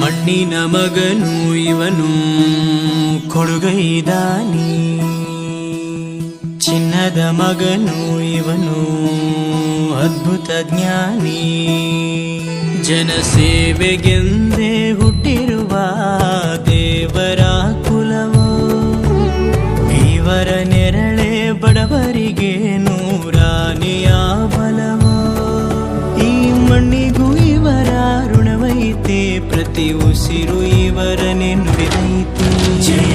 ಮಣ್ಣಿನ ಮಗನು ಇವನು ಕೊಡುಗೈದಾನಿ. ಚಿನ್ನದ ಮಗನು ಇವನು ಅದ್ಭುತ ಜ್ಞಾನಿ. ಜನಸೇವೆಗೆಂದೇ ಹುಟ್ಟಿರುವ ದೇವರ ಋಣವೈತೆ ಪ್ರತಿ ಉಸಿರು ಇವರನೆ ನುಡಿದೈತೆ ಜಯ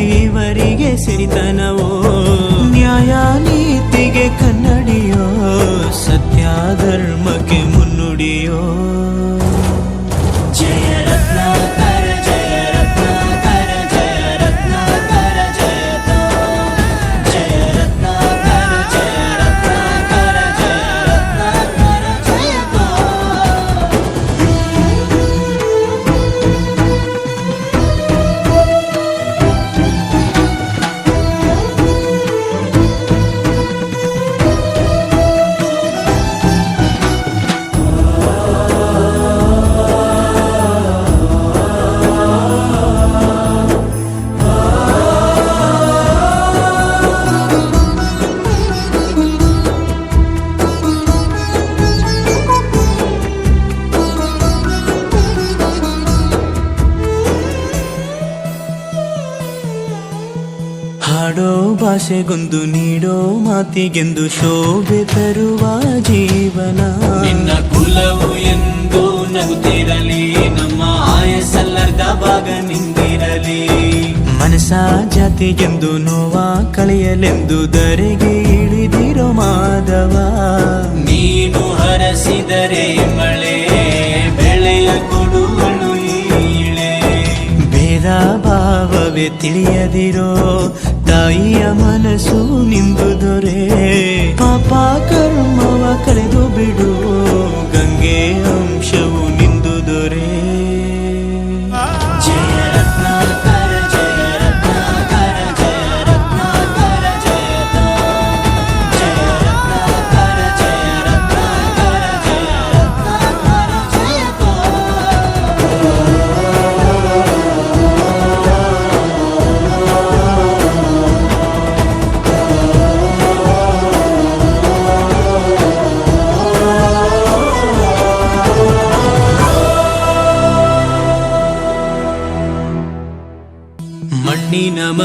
ಇವರಿಗೆ ಸಿರಿತನವೋ ನ್ಯಾಯ ನೀತಿಗೆ ಕನ್ನಡಿಯೋ? ಸತ್ಯ ಭಾಷೆಗೊಂದು ನೀಡೋ ಮಾತಿಗೆಂದು ಶೋಭೆ ತರುವ ಜೀವನ. ನಿನ್ನ ಕುಲವು ಎಂದು ನಗುತ್ತಿರಲಿ ನಮ್ಮ ಆಯಸಲ್ಲದ ಭಾಗ ನಿಂದಿರಲಿ ಮನಸ ಜಾತಿಗೆಂದು ನೋವ ಕಳೆಯಲೆಂದು ದರೆಗೆ ಇಳಿದಿರೋ ಮಾಧವ. ನೀನು ಹರಸಿದರೆ ಮಳೆ ಭೇದ ಭಾವವೇ ತಿಳಿಯದಿರೋ ತಾಯಿಯ ಮನಸ್ಸು ನಿಂದು ದೊರೆ. ಪಾಪ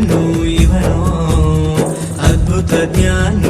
జ్ఞానులు ఇవను అద్భుత జ్ఞాను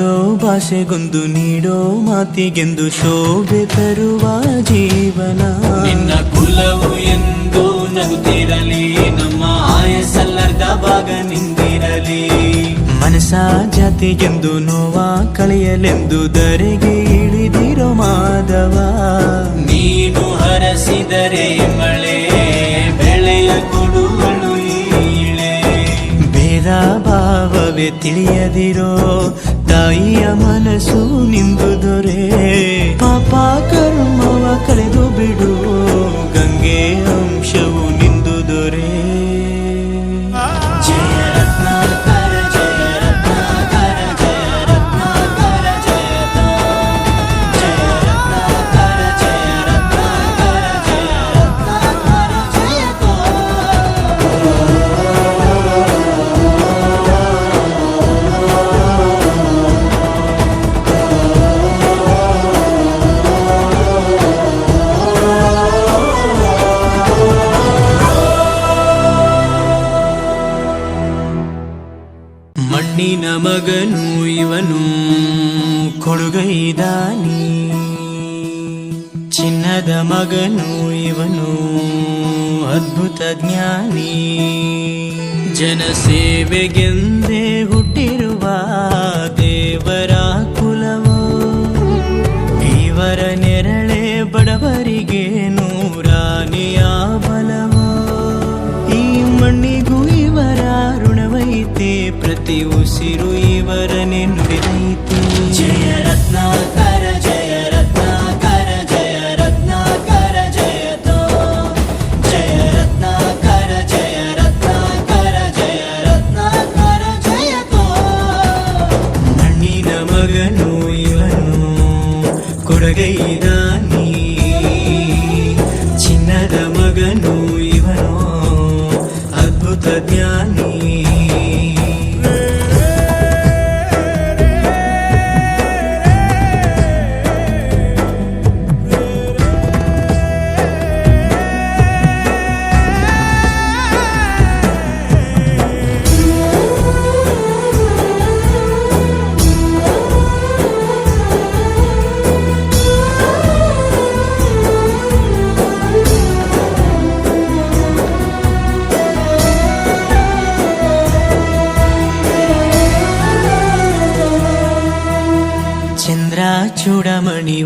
ಹಾಡೋ ಭಾಷೆಗೊಂದು ನೀಡೋ ಮಾತಿಗೆಂದು ಶೋಭೆ ತರುವ ಜೀವನ. ನಿನ್ನ ಕುಲವು ಎಂದು ನಗುತ್ತಿರಲಿ ನಮ್ಮ ಆಯಸ್ಸಲ್ಲರ್ಧ ಭಾಗ ನಿಂದಿರಲಿ ಮನಸ ಜಾತಿಗೆಂದು ನೋವ ಕಳೆಯಲೆಂದು ದರೆಗೆ ಇಳಿದಿರೋ ಮಾಧವ. ನೀನು ಹರಸಿದರೆ ಮಳೆ ಬೆಳೆಯ ಭಾವವೇ ತಿಳಿಯದಿರೋ ತಾಯಿಯ ಮನಸ್ಸು ನಿಂದು ದೊರೆ ಪಾಪ ಕರ್ಮವ ಕಳೆದು ಬಿಡು. ಕೊಡುಗೈದಾನಿ ಚಿನ್ನದ ಮಗನು ಇವನು ಅದ್ಭುತ ಜ್ಞಾನಿ. ಜನಸೇವೆಗೆಂದೇ ಕೊಡಗೈದಾನಿ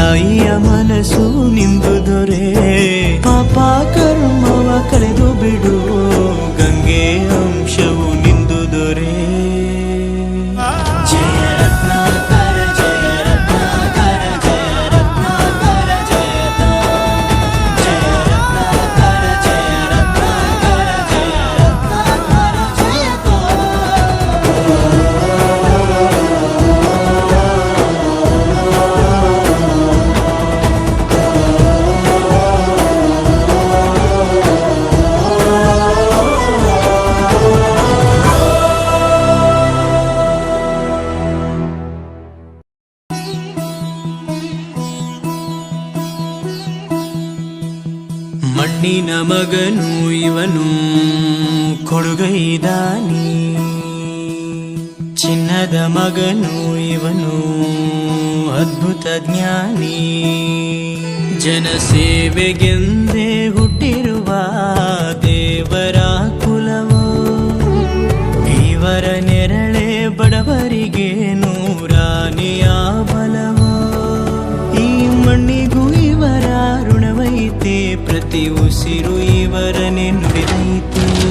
ತಾಯಿಯ ಮನಸ್ಸು ನಿಂದು ದೊರೆ. ಪಾಪ ಕರ್ಮವ ಕಳೆದು ಕೊಡುಗೈದಾನಿ. ಚಿನ್ನದ ಮಗನು ಇವನು ಅದ್ಭುತ ಜ್ಞಾನಿ. ಜನಸೇವೆಗೆಂದೇ ಹುಟ್ಟಿರುವ ದೇವರ ಕುಲವೋ. ಇವರ ನೆರಳೆ ಬಡವರಿಗೆ ನೂರಾನಿಯ ಬಲವೋ. ಈ ಮಣ್ಣಿಗೂ ಇವರ ಋಣವೈತೆ, ಪ್ರತಿ ಉಸಿರು ಇವರನೆ ನುಡಿದೈತೆ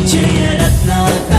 ಜಯ ರತ್ನಾಕರ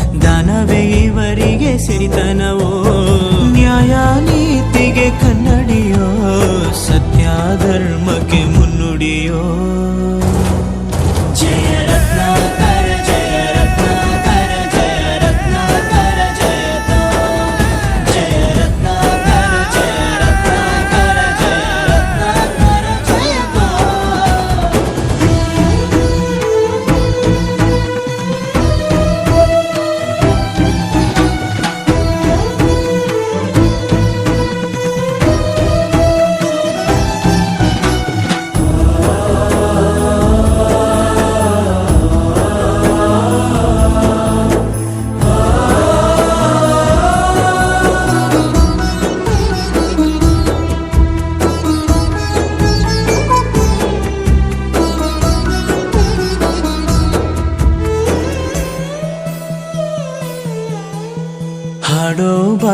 ಇವರಿಗೆ ಸಿರಿತನವೋ ನ್ಯಾಯ ನೀತಿಗೆ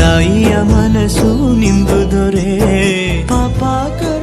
ತಾಯಿಯ ಮನಸ್ಸು ನಿಂದು ದೊರೆ ಪಾಪ ಕರು